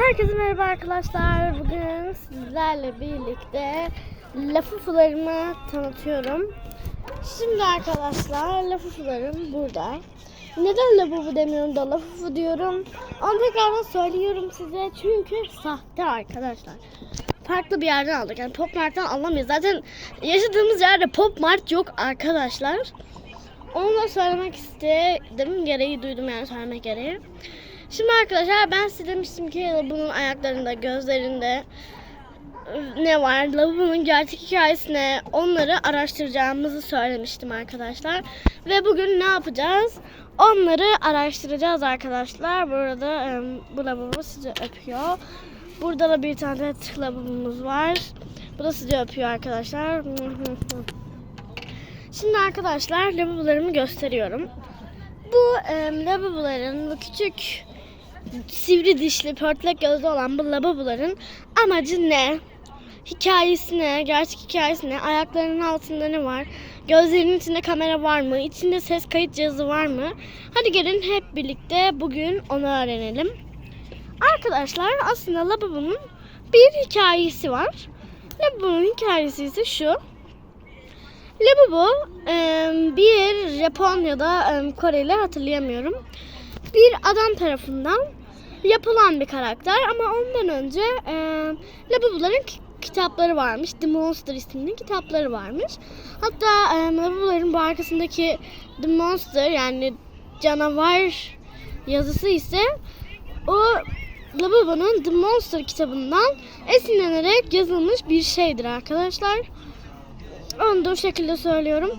Herkese merhaba arkadaşlar. Bugün sizlerle birlikte lafufularımı tanıtıyorum. Şimdi arkadaşlar lafufularım burada. Neden lafufu demiyorum da lafufu diyorum. Onu tekrardan söylüyorum size. Çünkü sahte arkadaşlar. Farklı bir yerden aldık. Yani Pop Mart'tan alamayız. Zaten yaşadığımız yerde Pop Mart yok arkadaşlar. Onu da söylemek istedim. Gereği duydum yani söylemek gereği. Şimdi arkadaşlar ben size demiştim ki bunun ayaklarında, gözlerinde ne var, lavabonun gerçek hikayesi ne onları araştıracağımızı söylemiştim arkadaşlar. Ve bugün ne yapacağız? Onları araştıracağız arkadaşlar. Burada bu lavabo sizi öpüyor. Burada da bir tane lavabomuz var. Bu da sizi öpüyor arkadaşlar. Şimdi arkadaşlar lavabolarımı gösteriyorum. Bu e, lavaboların bu küçük sivri dişli pörtlek gözlü olan bu lavaboların amacı ne? Hikayesi ne? Gerçek hikayesi ne? Ayaklarının altında ne var? Gözlerinin içinde kamera var mı? İçinde ses kayıt cihazı var mı? Hadi gelin hep birlikte bugün onu öğrenelim. Arkadaşlar aslında lavabonun bir hikayesi var. Lavabonun hikayesi ise şu. E, bir Japonya'da e, Koreli hatırlayamıyorum. Bir adam tarafından yapılan bir karakter ama ondan önce e, Lavaboların ki- kitapları varmış. The Monster isimli kitapları varmış. Hatta e, Lavaboların bu arkasındaki The Monster yani canavar yazısı ise o Lavabo'nun The Monster kitabından esinlenerek yazılmış bir şeydir arkadaşlar. Onu da o şekilde söylüyorum.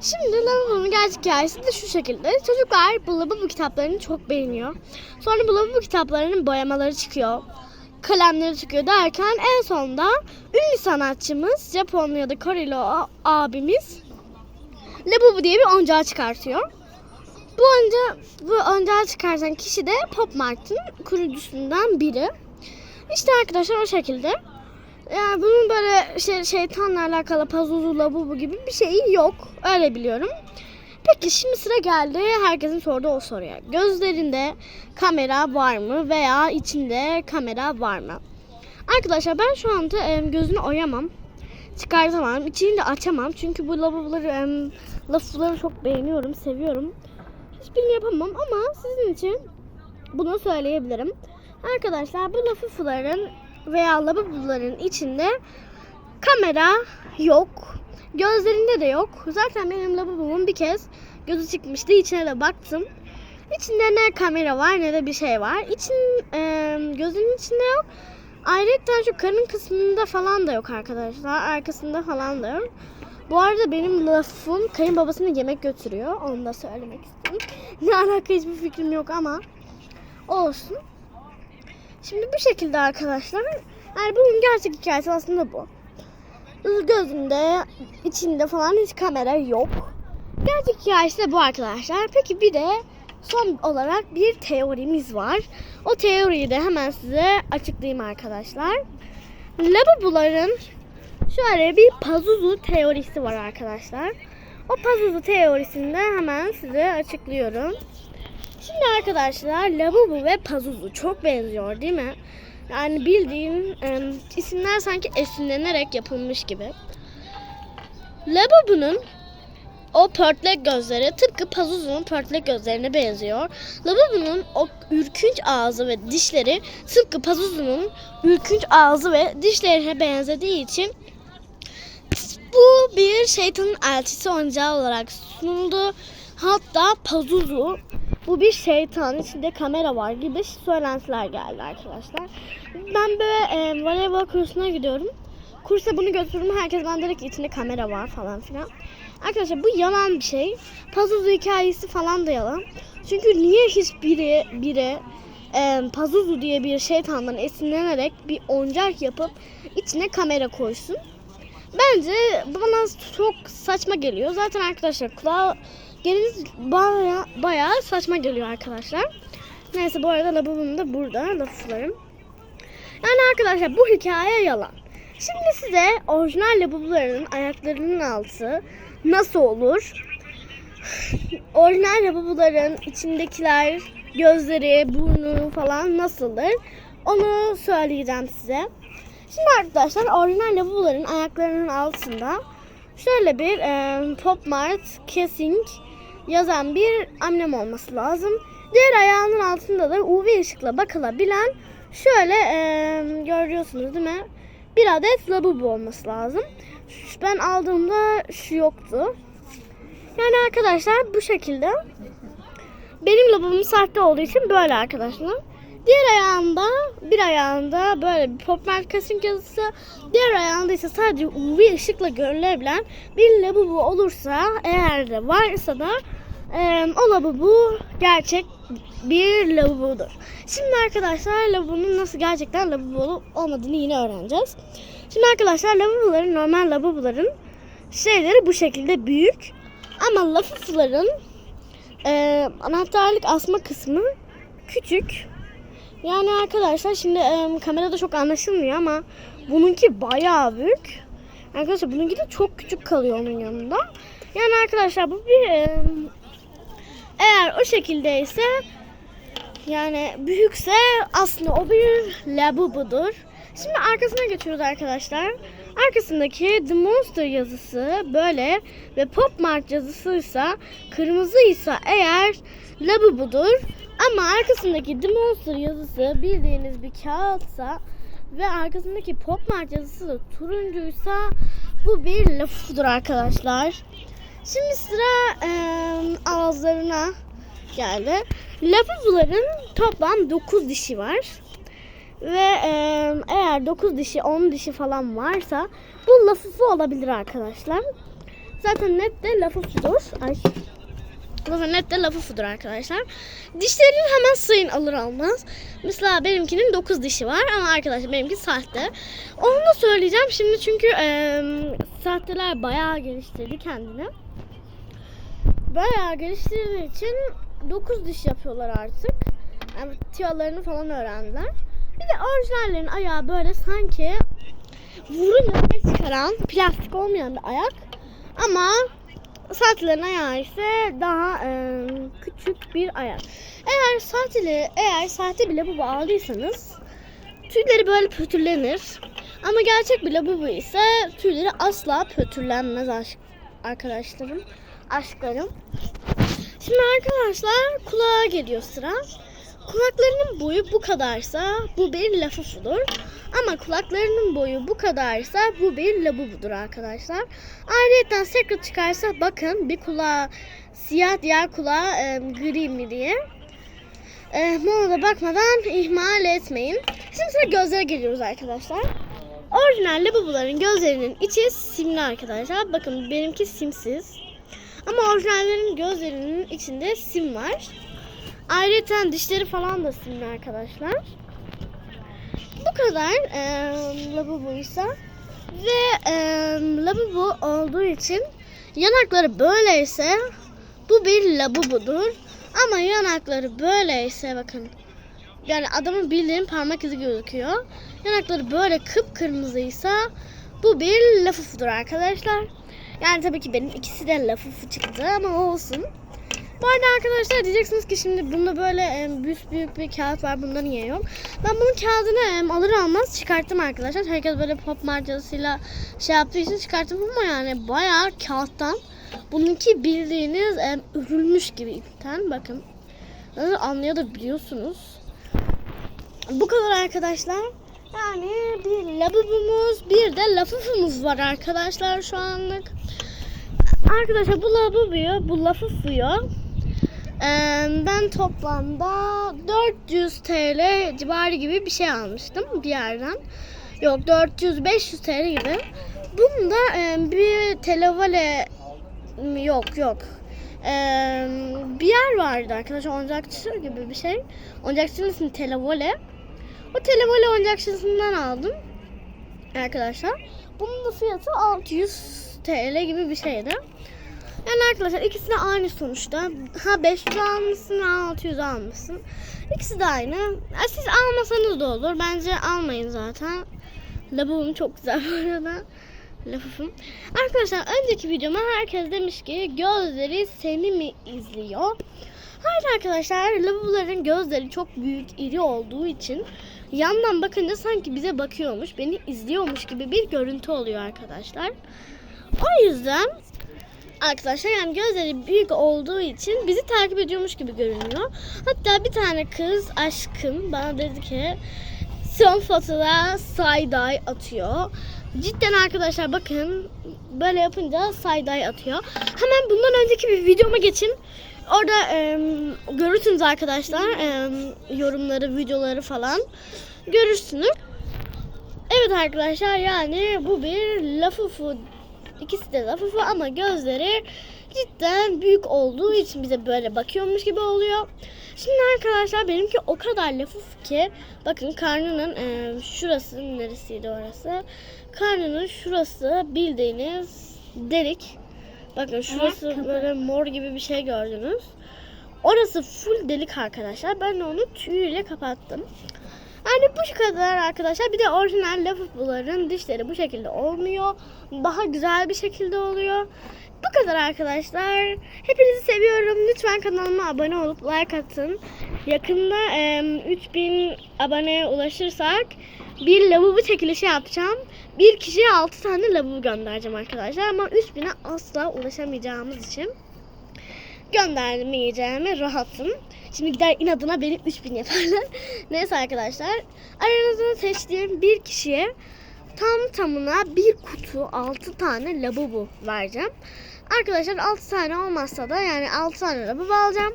Şimdi Lavabo'nun gerçek hikayesi de şu şekilde. Çocuklar bu Lavabo kitaplarını çok beğeniyor. Sonra bu Lavabo kitaplarının boyamaları çıkıyor. Kalemleri çıkıyor derken en sonunda ünlü sanatçımız Japonlu ya da Koreli abimiz Labubu diye bir oyuncağı çıkartıyor. Bu oyuncağı, bu oyuncağı çıkartan kişi de Pop Mart'ın kurucusundan biri. İşte arkadaşlar o şekilde. Yani bunun böyle şey, şeytanla alakalı pazuzu labubu gibi bir şeyi yok. Öyle biliyorum. Peki şimdi sıra geldi herkesin sorduğu o soruya. Gözlerinde kamera var mı veya içinde kamera var mı? Arkadaşlar ben şu anda gözünü oyamam. Çıkartamam. içini de açamam. Çünkü bu lavaboları, lafları çok beğeniyorum, seviyorum. Hiçbirini yapamam ama sizin için bunu söyleyebilirim. Arkadaşlar bu lafufuların veya lavaboların içinde kamera yok. Gözlerinde de yok. Zaten benim lavabomun bir kez gözü çıkmıştı. İçine de baktım. İçinde ne kamera var ne de bir şey var. İçin, e, gözünün içinde yok. Ayrıca şu karın kısmında falan da yok arkadaşlar. Arkasında falan da yok. Bu arada benim lafım kayınbabasına yemek götürüyor. Onu da söylemek istedim. Ne alaka hiçbir fikrim yok ama olsun. Şimdi bu şekilde arkadaşlar. Yani bunun gerçek hikayesi aslında bu. Gözünde, içinde falan hiç kamera yok. Gerçek hikayesi de bu arkadaşlar. Peki bir de son olarak bir teorimiz var. O teoriyi de hemen size açıklayayım arkadaşlar. Lavaboların şöyle bir Pazuzu teorisi var arkadaşlar. O Pazuzu teorisini de hemen size açıklıyorum. Şimdi arkadaşlar Labubu ve Pazuzu çok benziyor değil mi? Yani bildiğin e, isimler sanki esinlenerek yapılmış gibi. Labubu'nun o pörtlek gözleri tıpkı Pazuzu'nun pörtlek gözlerine benziyor. Labubu'nun o ürkünç ağzı ve dişleri tıpkı Pazuzu'nun ürkünç ağzı ve dişlerine benzediği için bu bir şeytanın elçisi oyuncağı olarak sunuldu. Hatta Pazuzu bu bir şeytan içinde kamera var gibi söylentiler geldi arkadaşlar. Ben böyle e, voleybol kursuna gidiyorum. Kursa bunu götürdüm. Herkes bana dedi ki içinde kamera var falan filan. Arkadaşlar bu yalan bir şey. Pazuzu hikayesi falan da yalan. Çünkü niye hiçbiri biri e, Pazuzu diye bir şeytandan esinlenerek bir oyuncak yapıp içine kamera koysun? Bence bana çok saçma geliyor. Zaten arkadaşlar kulağa geliniz baya, bayağı saçma geliyor arkadaşlar. Neyse bu arada lavabom da burada laflarım. Yani arkadaşlar bu hikaye yalan. Şimdi size orijinal lavaboların ayaklarının altı nasıl olur? orijinal lavaboların içindekiler gözleri, burnu falan nasıldır? Onu söyleyeceğim size. Şimdi arkadaşlar orijinal lavaboların ayaklarının altında şöyle bir e, Pop Mart Kissing yazan bir amblem olması lazım. Diğer ayağının altında da UV ışıkla bakılabilen şöyle e, görüyorsunuz değil mi? Bir adet lavabo olması lazım. Ben aldığımda şu yoktu. Yani arkadaşlar bu şekilde. Benim lavabom sahte olduğu için böyle arkadaşlar. Diğer ayağında bir ayağında böyle bir pop markasın yazısı. Diğer ayağında ise sadece UV ışıkla görülebilen bir lavabo olursa eğer de varsa da e, o lavabo gerçek bir lavabodur. Şimdi arkadaşlar lavabonun nasıl gerçekten lavabo olmadığını yine öğreneceğiz. Şimdi arkadaşlar lavaboların normal lavaboların şeyleri bu şekilde büyük. Ama lavaboların e, anahtarlık asma kısmı küçük. Yani arkadaşlar şimdi e, kamerada çok anlaşılmıyor ama bununki bayağı büyük. Arkadaşlar bununki de çok küçük kalıyor onun yanında. Yani arkadaşlar bu bir e, eğer o şekildeyse yani büyükse aslında o bir labubudur. Şimdi arkasına geçiyoruz arkadaşlar. Arkasındaki The Monster yazısı böyle ve Pop Mart yazısıysa kırmızıysa eğer labubudur. Ama arkasındaki The Monster yazısı bildiğiniz bir kağıtsa ve arkasındaki Pop Mart yazısı da turuncuysa bu bir labubudur arkadaşlar. Şimdi sıra eee, ağızlarına geldi. Lavaboların toplam 9 dişi var. Ve eee, eğer 9 dişi 10 dişi falan varsa bu lafufu olabilir arkadaşlar. Zaten net de lafufudur. Ay. Zaten net de lafufudur arkadaşlar. Dişlerini hemen sayın alır almaz. Mesela benimkinin 9 dişi var ama arkadaşlar benimki sahte. Onu da söyleyeceğim şimdi çünkü eee sahteler bayağı geliştirdi kendini bayağı geliştirdiği için 9 diş yapıyorlar artık. Yani tiyolarını falan öğrendiler. Bir de orijinallerin ayağı böyle sanki vurunca ses çıkaran plastik olmayan bir ayak. Ama sahtelerin ayağı ise daha e, küçük bir ayak. Eğer sahteli, eğer sahte bir lavabo aldıysanız tüyleri böyle pötürlenir. Ama gerçek bir lavabo ise tüyleri asla pötürlenmez aşk- arkadaşlarım, aşklarım. Şimdi arkadaşlar kulağa geliyor sıra. Kulaklarının boyu bu kadarsa bu bir lafufudur. Ama kulaklarının boyu bu kadarsa bu bir labubudur arkadaşlar. Ayrıca secret çıkarsa bakın bir kulağı siyah diğer kulağı e, gri mi diye. E, ona da bakmadan ihmal etmeyin. Şimdi sıra gözlere geliyoruz arkadaşlar. Orijinal labubuların gözlerinin içi simli arkadaşlar. Bakın benimki simsiz. Ama orijinallerin gözlerinin içinde sim var. Ayrıca dişleri falan da simli arkadaşlar. Bu kadar e, lavabuysa ve e, lavabo olduğu için yanakları böyleyse bu bir lavabodur. Ama yanakları böyleyse bakın yani adamın bildiğin parmak izi gözüküyor. Yanakları böyle kıpkırmızıysa bu bir lafufudur arkadaşlar. Yani tabii ki benim ikisi de lafufu çıktı ama olsun. Bu arada arkadaşlar diyeceksiniz ki şimdi bunda böyle e, büyük büyük bir kağıt var bunda niye yok? Ben bunun kağıdını alır almaz çıkarttım arkadaşlar. Herkes böyle pop marcasıyla şey yaptığı için çıkarttım ama yani bayağı kağıttan. Bununki bildiğiniz e, örülmüş gibi ipten bakın. Nasıl anlayabiliyorsunuz. Bu kadar arkadaşlar. Yani bir lavabomuz bir de lafufumuz var arkadaşlar şu anlık. Arkadaşlar bu lavaboyu, bu lafufuyu eee, ben toplamda 400 TL civarı gibi bir şey almıştım bir yerden. Yok 400-500 TL gibi. Bunda eee, bir televale yok yok. Eee, bir yer vardı arkadaşlar oyuncakçı gibi bir şey. Oyuncakçının ismi televole. O televole oyuncakçısından aldım arkadaşlar. Bunun da fiyatı 600 TL gibi bir şeydi. Yani arkadaşlar ikisi de aynı sonuçta. Ha 500 almışsın ha 600 almışsın. İkisi de aynı. Ya siz almasanız da olur. Bence almayın zaten. Lavabom çok güzel bu arada. Lafım. Arkadaşlar önceki videoma herkes demiş ki gözleri seni mi izliyor? Hayır arkadaşlar lavaboların gözleri çok büyük iri olduğu için yandan bakınca sanki bize bakıyormuş, beni izliyormuş gibi bir görüntü oluyor arkadaşlar. O yüzden arkadaşlar yani gözleri büyük olduğu için bizi takip ediyormuş gibi görünüyor. Hatta bir tane kız aşkım bana dedi ki son fotoğrafa side-eye atıyor. Cidden arkadaşlar bakın böyle yapınca side-eye atıyor. Hemen bundan önceki bir videoma geçin. Orada e, görürsünüz arkadaşlar e, yorumları, videoları falan görürsünüz. Evet arkadaşlar yani bu bir lafufu. İkisi de lafufu ama gözleri cidden büyük olduğu için bize böyle bakıyormuş gibi oluyor. Şimdi arkadaşlar benimki o kadar lafuf ki bakın karnının e, şurası neresiydi orası? Karnının şurası bildiğiniz delik. Bakın şurası böyle mor gibi bir şey gördünüz. Orası full delik arkadaşlar. Ben de onu tüyüyle kapattım. Yani bu kadar arkadaşlar. Bir de orijinal lafufuların dişleri bu şekilde olmuyor. Daha güzel bir şekilde oluyor. Bu kadar arkadaşlar. Hepinizi seviyorum. Lütfen kanalıma abone olup like atın. Yakında e, 3000 aboneye ulaşırsak bir lavabo çekilişi yapacağım. Bir kişiye 6 tane lavabo göndereceğim arkadaşlar. Ama 3000'e asla ulaşamayacağımız için göndermeyeceğime rahatım. Şimdi gider inadına beni 3000 yaparlar. Neyse arkadaşlar. Aranızdan seçtiğim bir kişiye tam tamına bir kutu 6 tane lavabo vereceğim. Arkadaşlar 6 tane olmazsa da yani 6 tane lavabo alacağım.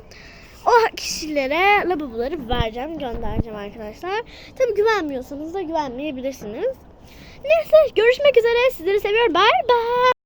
O kişilere lavaboları vereceğim, göndereceğim arkadaşlar. Tabi güvenmiyorsanız da güvenmeyebilirsiniz. Neyse görüşmek üzere. Sizleri seviyorum. Bye bye.